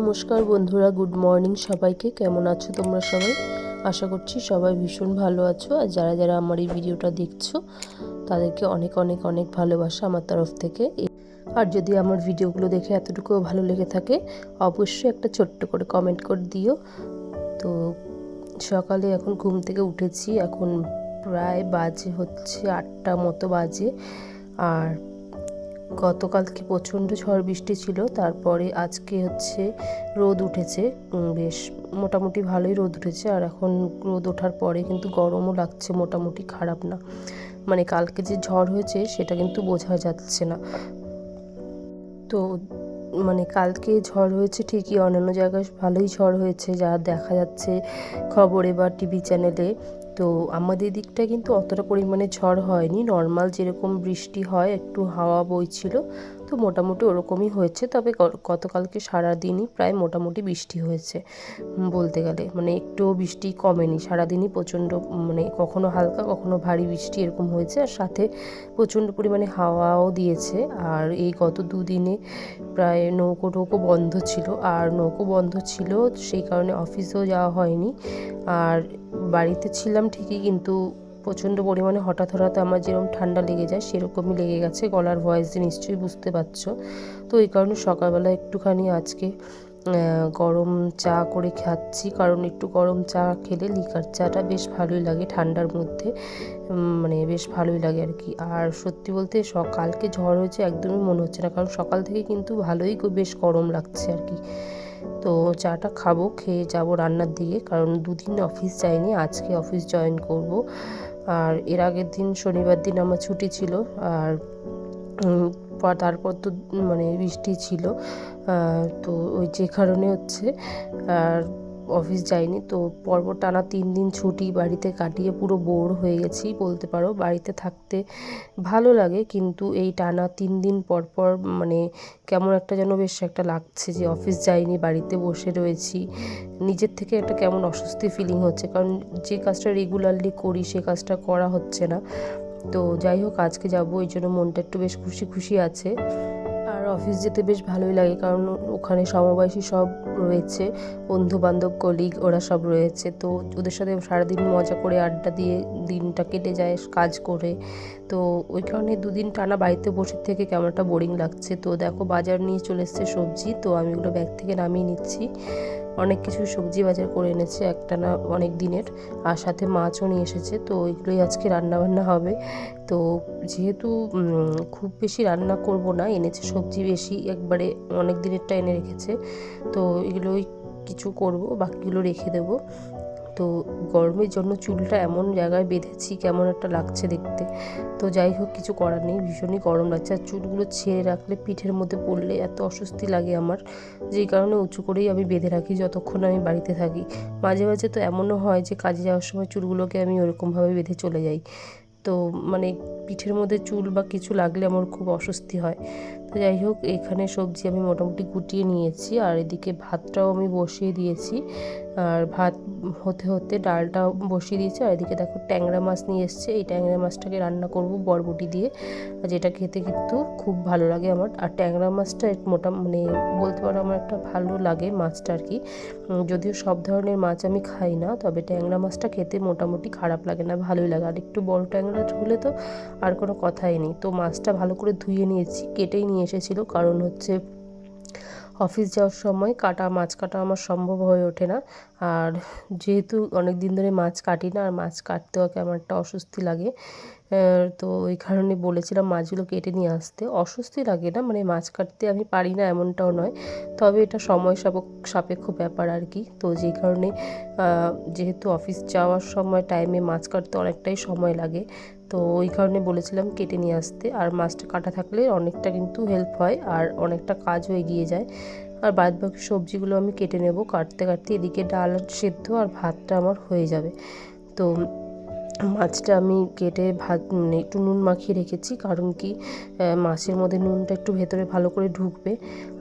নমস্কার বন্ধুরা, good morning সবাইকে। কেমন আছো তোমরা সবাই? আশা করছি সবাই ভীষণ ভালো আছো। আর যারা যারা আমার এই ভিডিওটা দেখছ, তাদেরকে অনেক অনেক অনেক ভালোবাসা আমার তরফ থেকে। আর যদি আমার ভিডিওগুলো দেখে এতটুকুও ভালো লেগে থাকে, অবশ্যই একটা ছোট্ট করে কমেন্ট করে দিও। তো সকালে এখন ঘুম থেকে উঠেছি, এখন প্রায় বাজে হচ্ছে আটটা মতো বাজে। আর গতকালকে প্রচণ্ড ঝড় বৃষ্টি ছিল? তারপরে আজকে হচ্ছে রোদ উঠেছে। বেশ মোটামুটি ভালোই রোদ উঠেছে। আর এখন রোদ ওঠার পরে কিন্তু গরমও লাগছে মোটামুটি, খারাপ না। মানে কালকে যে ঝড় হয়েছে সেটা কিন্তু বোঝা যাচ্ছে না। তো মানে কালকে ঝড় হয়েছে ঠিকই, অন্যান্য জায়গায় ভালোই ঝড় হয়েছে। যা দেখা যাচ্ছে খবরে বা টিভি চ্যানেলে। তো আমাদের দিকটা কিন্তু অতটা পরিমাণে ঝড় হয়নি। নর্মাল যেরকম বৃষ্টি হয়, একটু হাওয়া বইছিল, তো মোটামুটি ওরকমই হয়েছে। তবে গতকালকে সারাদিনই প্রায় মোটামুটি বৃষ্টি হয়েছে বলতে গেলে। মানে একটুও বৃষ্টি কমেনি। সারাদিনই প্রচণ্ড মানে কখনো হালকা, কখনো ভারী বৃষ্টি এরকম হয়েছে। আর সাথে প্রচণ্ড পরিমাণে হাওয়াও দিয়েছে। আর এই গত দুদিনে প্রায় নৌকো টৌকো বন্ধ ছিল। আর নৌকো বন্ধ ছিল, সেই কারণে অফিসেও যাওয়া হয়নি। আর বাড়িতে ছিলাম ঠিকই, কিন্তু প্রচণ্ড পরিমাণে হঠাৎ হঠাৎ আমার যেরকম ঠান্ডা লেগে যায় সেরকমই লেগে গেছে। গলার ভয়েস দিয়ে নিশ্চয়ই বুঝতে পারছ। তো এই কারণে সকালবেলা একটুখানি আজকে গরম চা করে খাচ্ছি। কারণ একটু গরম চা খেলে লিকার চাটা বেশ ভালোই লাগে ঠান্ডার মধ্যে। মানে বেশ ভালোই লাগে আর কি। আর সত্যি বলতে সকালকে ঝড় হয়েছে একদমই মনে হচ্ছে না। কারণ সকাল থেকে কিন্তু ভালোই বেশ গরম লাগছে আর কি। তো চাটা খাব, খেয়ে যাব রান্নার দিকে। কারণ দুদিন অফিস যাইনি, আজকে অফিস জয়েন করব। আর এর আগের দিন শনিবার দিন আমার ছুটি ছিল। আর তারপর তো মানে বৃষ্টি ছিল। তো ওই যে কারণে হচ্ছে। আর অফিস যাইনি। তো পরপর টানা তিন দিন ছুটি বাড়িতে কাটিয়ে পুরো বোর হয়ে গেছি বলতে পারো। বাড়িতে থাকতে ভালো লাগে কিন্তু এই টানা তিন দিন পর পর মানে কেমন একটা যেন বেশ একটা লাগছে যে অফিস যাইনি, বাড়িতে বসে রয়েছি। নিজের থেকে একটা কেমন অস্বস্তি ফিলিং হচ্ছে কারণ যে কাজটা রেগুলারলি করি সে কাজটা করা হচ্ছে না। তো যাই হোক আজকে যাব, এই জন্য মনটা একটু বেশ খুশি খুশি আছে। আর অফিস যেতে বেশ ভালোই লাগে, কারণ ওখানে সমবয়সী সব রয়েছে বন্ধু বান্ধব কলিগ ওরা সব রয়েছে। তো ওদের সাথে সারাদিন মজা করে আড্ডা দিয়ে দিনটা কেটে যায় কাজ করে। তো ওই কারণে দুদিন টানা বাড়িতে বসে থেকে কেমন একটা বোরিং লাগছে। তো দেখো বাজার নিয়ে চলে এসছে সবজি, তো আমি ওগুলো ব্যাগ থেকে নামিয়ে নিচ্ছি। অনেক কিছু সবজি বাজার করে এনেছে একটা না অনেক দিনের। আর সাথে মাছও নিয়ে এসেছে, তো ওইগুলোই আজকে রান্না বান্না হবে। তো যেহেতু খুব বেশি রান্না করব না, এনেছে সবজি বেশি, একবারে অনেক দিনেরটা এনে রেখেছে। তো এগুলোই কিছু করব, বাকিগুলো রেখে দেবো। তো গরমের জন্য চুলটা এমন জায়গায় বেঁধেছি, কেমন একটা লাগছে দেখতে। তো যাই হোক, কিছু করার নেই, ভীষণই গরম লাগছে। আর চুলগুলো ছেড়ে রাখলে পিঠের মধ্যে পড়লে এত অস্বস্তি লাগে আমার। যেই কারণে উঁচু করেই আমি বেঁধে রাখি যতক্ষণ আমি বাড়িতে থাকি। মাঝে মাঝে তো এমনও হয় যে, কাজে যাওয়ার সময় চুলগুলোকে আমি ওরকমভাবে বেঁধে চলে যাই। তো মানে পিঠের মধ্যে চুল বা কিছু লাগলে আমার খুব অস্বস্তি হয়। তো যাই হোক, এখানে সবজি আমি মোটামুটি গুটিয়ে নিয়েছি আর এদিকে ভাতটাও আমি বসিয়ে দিয়েছি। আর ভাত হতে হতে ডালটাও বসিয়ে দিয়েছি আর এদিকে দেখো ট্যাংরা মাছ নিয়ে এসছে। এই ট্যাংরা মাছটাকে রান্না করব বরবটি দিয়ে। যেটা খেতে কিন্তু খুব ভালো লাগে আমার। আর ট্যাংরা মাছটা মোটা মানে বলতে পারো আমার একটা ভালো লাগে মাছটা আর কি। যদিও সব ধরনের মাছ আমি খাই না, তবে ট্যাংরা মাছটা খেতে মোটামুটি খারাপ লাগে না, ভালোই লাগে। আর একটু বড় ট্যাংরা হলে তো আর কোনো কথাই নেই। তো মাছটা ভালো করে ধুয়ে নিয়েছি, কেটেই নিয়ে এসেছিল, কারণ হচ্ছে অফিস যাওয়ার সময় কাটা, মাছ কাটা আমার সম্ভব হয়ে ওঠে না। আর যেহেতু অনেক দিন ধরে মাছ কাটি না, আর মাছ কাটতেও কেমন একটা অস্বস্তি লাগে তো ওই কারণে বলেছিলাম মাছগুলো কেটে নিয়ে আসতে। অস্বস্তি লাগে না মানে মাছ কাটতে আমি পারি না এমনটাও নয়। তবে এটা সময় সাপেক্ষ সাপেক্ষ ব্যাপার আর কি। তো যেই কারণে যেহেতু অফিস যাওয়ার সময় টাইমে মাছ কাটতে অনেকটাই সময় লাগে, তো ওই কারণে বলেছিলাম কেটে নিয়ে আসতে। আর মাছটা কাটা থাকলে অনেকটা কিন্তু হেল্প হয় আর অনেকটা কাজও এগিয়ে যায়। আর বাদ বাকি সবজিগুলো আমি কেটে নেব। কাটতে কাটতে এদিকে ডাল সেদ্ধ আর ভাতটা আমার হয়ে যাবে। তো মাছটা আমি কেটে ভাত মানে একটু নুন মাখিয়ে রেখেছি, কারণ কি মাছের মধ্যে নুনটা একটু ভেতরে ভালো করে ঢুকবে।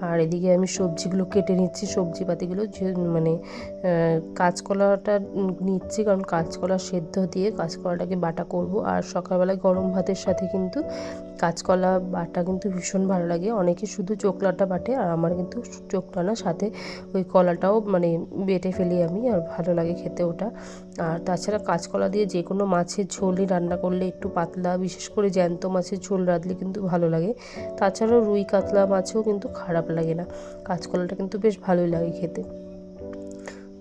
আর এদিকে আমি সবজিগুলো কেটে নিচ্ছি সবজি পাতিগুলো যে মানে কাঁচকলাটা নিচ্ছি, কারণ কাঁচকলা সেদ্ধ দিয়ে কাঁচকলাটাকে বাটা করব। আর সকালবেলায় গরম ভাতের সাথে কিন্তু কাঁচকলা বাটা কিন্তু ভীষণ ভালো লাগে। অনেকে শুধু চোকলাটা বাটে, আর আমার কিন্তু চোকলা না, সাথে ওই কলাটাও মানে বেটে ফেলি আমি, আর ভালো লাগে খেতে ওটা। আর তাছাড়া কাঁচকলা দিয়ে যে কোনো মাছের ঝোলই রান্না করলে একটু পাতলা, বিশেষ করে জ্যান্ত মাছের ঝোল রাঁধলে কিন্তু ভালো লাগে। তাছাড়াও রুই কাতলা মাছেও কিন্তু খারাপ লাগে না। কাঁচকলাটা কিন্তু বেশ ভালোই লাগে খেতে।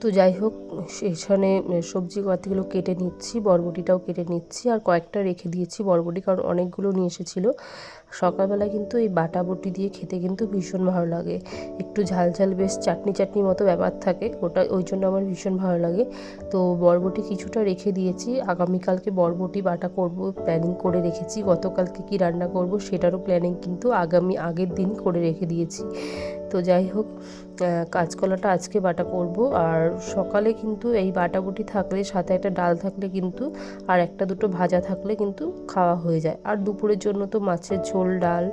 তো যাই হোক সেখানে সবজি পাতিগুলো কেটে নিচ্ছি, বরবটিটাও কেটে নিচ্ছি, আর কয়েকটা রেখে দিয়েছি বরবটি, কারণ অনেকগুলো নিয়ে এসেছিল। সকালবেলা কিন্তু এই বাটা বটি দিয়ে খেতে কিন্তু ভীষণ ভালো লাগে। একটু ঝাল ঝাল বেশ চাটনি চাটনি মতো ব্যাপার থাকে, ওটা ওই জন্য আমার ভীষণ ভালো লাগে। তো বরবটি কিছুটা রেখে দিয়েছি, আগামীকালকে বরবটি বাটা করব প্ল্যানিং করে রেখেছি, গতকালকে কি রান্না করব সেটারও প্ল্যানিং কিন্তু আগামী আগের দিন করে রেখে দিয়েছি। তো যাই হোক কাঁচকলাটা আজকে বাটা করব। আর সকালে কিন্তু এই বাটাবুটি থাকলে, সাথে একটা ডাল থাকলে কিন্তু, আর একটা দুটো ভাজা থাকলে কিন্তু খাওয়া হয়ে যায়। আর দুপুরের জন্য তো মাছের ঝোল, ডাল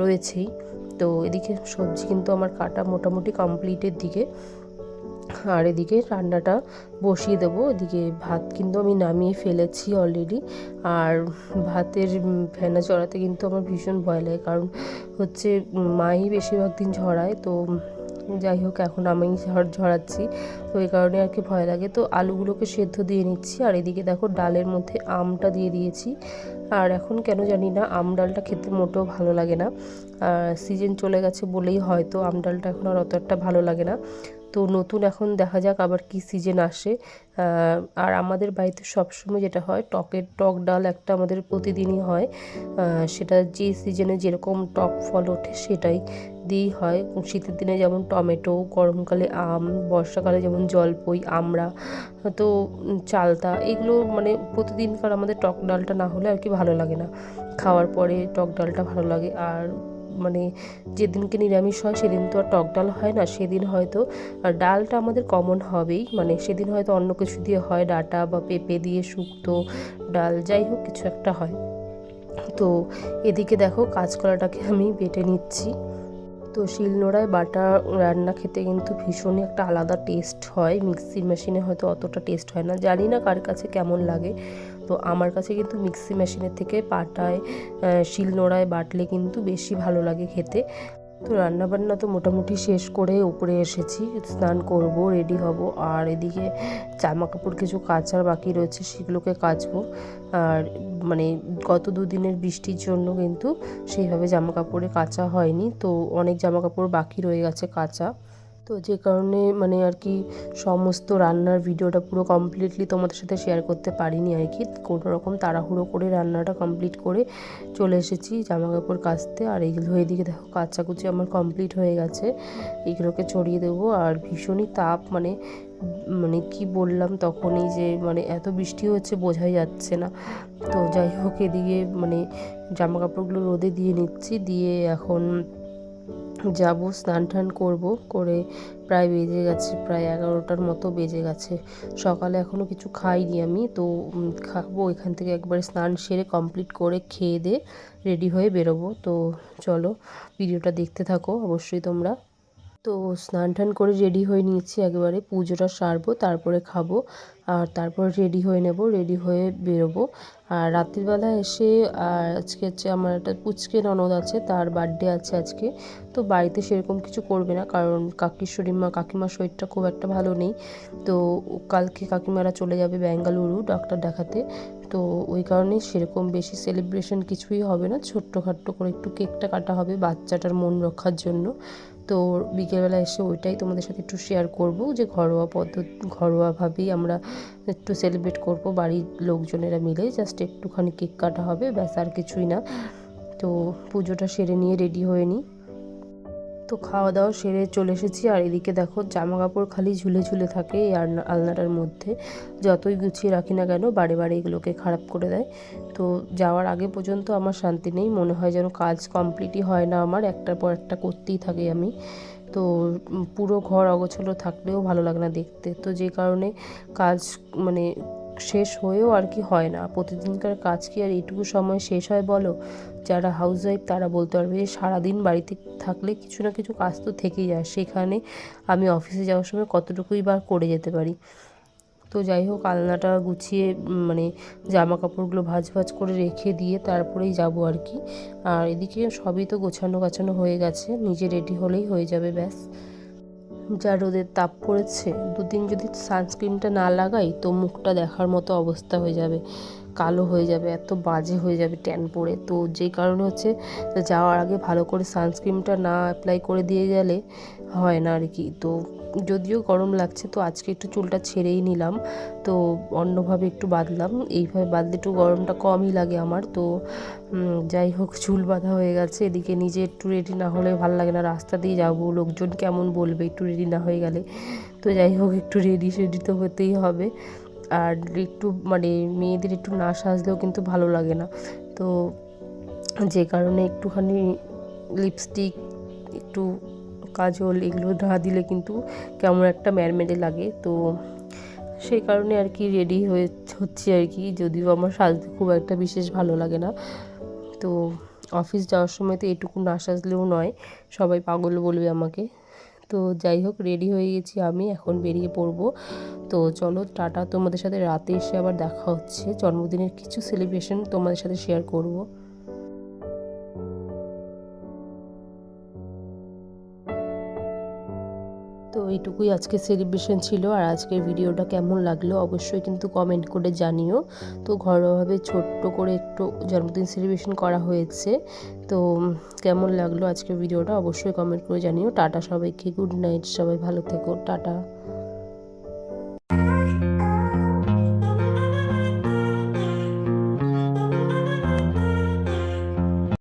রয়েছেই। তো এদিকে সবজি কিন্তু আমার কাটা মোটামুটি কমপ্লিটের দিকে। আর এদিকে রান্নাটা বসিয়ে দেবো। এদিকে ভাত কিন্তু আমি নামিয়ে ফেলেছি অলরেডি আর ভাতের ফেনা চড়াতে কিন্তু আমার ভীষণ ভয় লাগে, কারণ হচ্ছে মাই বেশিরভাগ দিন ঝরায় তো যাই হোক, এখন আমি ঝড় ঝরাচ্ছি তো এই কারণে আর কি ভয় লাগে। তো আলুগুলোকে সেদ্ধ দিয়ে নিচ্ছি, আর এদিকে দেখো ডালের মধ্যে আমটা দিয়ে দিয়েছি। আর এখন কেন জানি না, আম ডালটা খেতে মোটেও ভালো লাগে না। সিজন চলে গেছে বলেই হয়তো আম ডালটা এখন আর অত একটা ভালো লাগে না। তো নতুন এখন দেখা যাক আবার কি সিজন আসে। আর আমাদের বাড়িতে সবসময় যেটা হয়, টকের টক ডাল একটা আমাদের প্রতিদিনই হয়। সেটা যে সিজনে যেরকম টক ফল ওঠে সেটাই দিয়েই হয়। শীতের দিনে যেমন টমেটো, গরমকালে আম, বর্ষাকালে যেমন জলপই, আমড়া, তো চালতা, এগুলো মানে প্রতিদিনকার আমাদের টক ডালটা না হলে আর কি ভালো লাগে না। খাওয়ার পরে টক ডালটা ভালো লাগে। আর মানে যেদিনকে নিরামিষ হয় সেদিন তো আর টক ডাল হয় না, সেদিন হয়তো ডালটা আমাদের কমন হবেই। মানে সেদিন হয়তো অন্য কিছু দিয়ে হয়, ডাটা বা পেঁপে দিয়ে শুক্তো ডাল, যাই হোক কিছু একটা হয়। তো এদিকে দেখো কাঁচকলাটাকে আমি বেটে নিচ্ছি। তো শিলনোড়ায় বাটা রান্না খেতে কিন্তু ভীষণই একটা আলাদা টেস্ট হয়। মিক্সির মেশিনে হয়তো অতটা টেস্ট হয় না। জানি না কার কাছে কেমন লাগে। তো আমার কাছে কিন্তু মিক্সি মেশিনের থেকে পাটায় আহ, শিলনোড়ায় বাটলে কিন্তু বেশি ভালো লাগে খেতে। তো রান্নাবান্না তো মোটামুটি শেষ করে উপরে এসেছি স্নান করব রেডি হব। আর এদিকে জামা কাপড় কিছু কাচার বাকি রয়েছে সেগুলোকে কাচবো। আর মানে গত দুদিনের বৃষ্টির জন্য কিন্তু সেইভাবে জামা কাপড়ে কাচা হয়নি। তো অনেক জামা কাপড় বাকি রয়ে গেছে কাচা। তো যে কারণে মানে আর কি সমস্ত রান্নার ভিডিওটা পুরো কমপ্লিটলি তোমাদের সাথে শেয়ার করতে পারিনি আর কি। কোনো রকম তাড়াহুড়ো করে রান্নাটা কমপ্লিট করে চলে এসেছি জামা কাপড় কাচতে। আর এইগুলো এদিকে দেখো কাচাকুচি আমার কমপ্লিট হয়ে গেছে। এইগুলোকে ছড়িয়ে দেবো। আর ভীষণই তাপ মানে মানে কি বললাম তখনই যে মানে এত বৃষ্টি হচ্ছে বোঝাই যাচ্ছে না। তো যাই হোক এদিকে মানে জামা কাপড়গুলো রোদে দিয়ে নিচ্ছি। দিয়ে এখন যাব, স্নান টান করব, করে প্রায় বেজে গেছে, প্রায় এগারোটার মতো বেজে গেছে। সকালে এখনও কিছু খাইনি আমি, তো খাব এখান থেকে একবার স্নান সেরে কমপ্লিট করে খেয়ে দিয়ে রেডি হয়ে বেরোবো। তো, চলো ভিডিওটা দেখতে থাকো, অবশ্যই তোমরা। তো স্নান টান করে রেডি হয়ে নিয়েছি একেবারে। পুজোটা সারবো, তারপরে খাব, আর তারপর রেডি হয়ে নেব রেডি হয়ে বেরোবো। আর রাত্রিবেলা এসে, আর আজকে হচ্ছে আমার একটা পুচকে ননদ আছে, তার বার্থডে আছে আজকে। তো বাড়িতে সেরকম কিছু করবে না, কারণ কাকির শরীর মা, কাকিমার শরীরটা খুব একটা ভালো নেই। তো কালকে কাকিমারা চলে যাবে বেঙ্গালুরু ডাক্তার দেখাতে। তো ওই কারণে সেরকম বেশি সেলিব্রেশন কিছুই হবে না, ছোট্টখাট্ট করে একটু কেকটা কাটা হবে বাচ্চাটার মন রক্ষার জন্য। তো বিকেলবেলা এসে ওইটাই তোমাদের সাথে একটু শেয়ার করব যে ঘরোয়া পদ্ধতি ঘরোয়াভাবেই আমরা একটু সেলিব্রেট করব বাড়ির লোকজনেরা মিলে। জাস্ট একটুখানি কেক কাটা হবে, ব্যাস আর কিছুই না। তো পুজোটা সেরে নিয়ে রেডি হয়ে নিই তো খাওয়া দাওয়া সেরে চলে এসেছি। আর এদিকে দেখো জামা কাপড় খালি ঝুলে ঝুলে থাকে এই আলনা- আলনাটার মধ্যে। যতই গুছিয়ে রাখি না কেন, বারে বারে এগুলোকে খারাপ করে দেয়। তো যাওয়ার আগে পর্যন্ত আমার শান্তি নেই। মনে হয় যেন কাজ কমপ্লিটই হয় না আমার। একটার পর একটা করতেই থাকি আমি। তো পুরো ঘর অগোছালো থাকলেও ভালো লাগে না দেখতে। তো যে কারণে কাজ মানে শেষ হয়েও আর কি হয় না। প্রতিদিনকার কাজ কি আর এইটুকু সময় শেষ হয় বলো? যারা হাউস ওয়াইফ তারা বলতে পারবে যে সারাদিন বাড়িতে থাকলে কিছু না কিছু কাজ তো থেকেই যায়। সেখানে আমি অফিসে যাওয়ার সময় কতটুকুই বার করে যেতে পারি? তো যাই হোক, আলনাটা গুছিয়ে মানে জামা কাপড়গুলো ভাজ ভাজ করে রেখে দিয়ে তারপরেই যাব আর কি। আর এদিকে সবই তো গোছানো গাছানো হয়ে গেছে। নিজে রেডি হলেই হয়ে যাবে, ব্যাস। যা রোদের তাপ পড়েছে, দুদিন যদি সানস্ক্রিনটা না লাগাই তো মুখটা দেখার মতো অবস্থা হয়ে যাবে, কালো হয়ে যাবে, এত বাজে হয়ে যাবে ট্যান পড়ে। তো যেই কারণে হচ্ছে যাওয়ার আগে ভালো করে সানস্ক্রিনটা না অ্যাপ্লাই করে দিয়ে গেলে হয় না আর কি। তো যদিও গরম লাগছে, তো আজকে একটু চুলটা ছেড়েই নিলাম। তো অন্যভাবে একটু বাঁধলাম। এইভাবে বাঁধলে একটু গরমটা কমই লাগে আমার। তো যাই হোক, চুল বাঁধা হয়ে গেছে। এদিকে নিজে একটু রেডি না হলে ভালো লাগে না। রাস্তা দিয়ে যাব, লোকজন কেমন বলবে? একটু রেডি না হয়ে গেলে। তো যাই হোক, একটু রেডি সেডি তো হতেই হবে। আর একটু মানে মেয়েদের একটু না সাজলেও কিন্তু ভালো লাগে না। তো, যে কারণে একটুখানি লিপস্টিক একটু কাজল এগুলো না দিলে কিন্তু কেমন একটা ম্যারমেডে লাগে। তো সেই কারণে আর কি রেডি হয়ে হচ্ছে আর কি। যদিও আমার সাজতে খুব একটা বিশেষ ভালো লাগে না। তো অফিস যাওয়ার সময় তো এটুকু না সাজলেও নয়, সবাই পাগল বলবে আমাকে। তো যাই হোক রেডি হয়ে গেছি আমি, এখন বেরিয়ে পড়ব। তো চলো, টাটা, তোমাদের সাথে রাতে এসে আবার দেখা হচ্ছে। জন্মদিনের কিছু সেলিব্রেশন তোমাদের সাথে শেয়ার করব। এইটুকুই আজকে সেলিব্রেশন ছিল আর আজকের ভিডিওটা কেমন লাগল অবশ্যই কিন্তু কমেন্ট করে জানিও। তো ঘরোয়াভাবে ছোট্ট করে একটু জন্মদিন সেলিব্রেশন করা হয়েছে। তো কেমন লাগল আজকের ভিডিওটা অবশ্যই কমেন্ট করে জানিও। টাটা সবাইকে গুড নাইট সবাই ভালো থেকো, টাটা।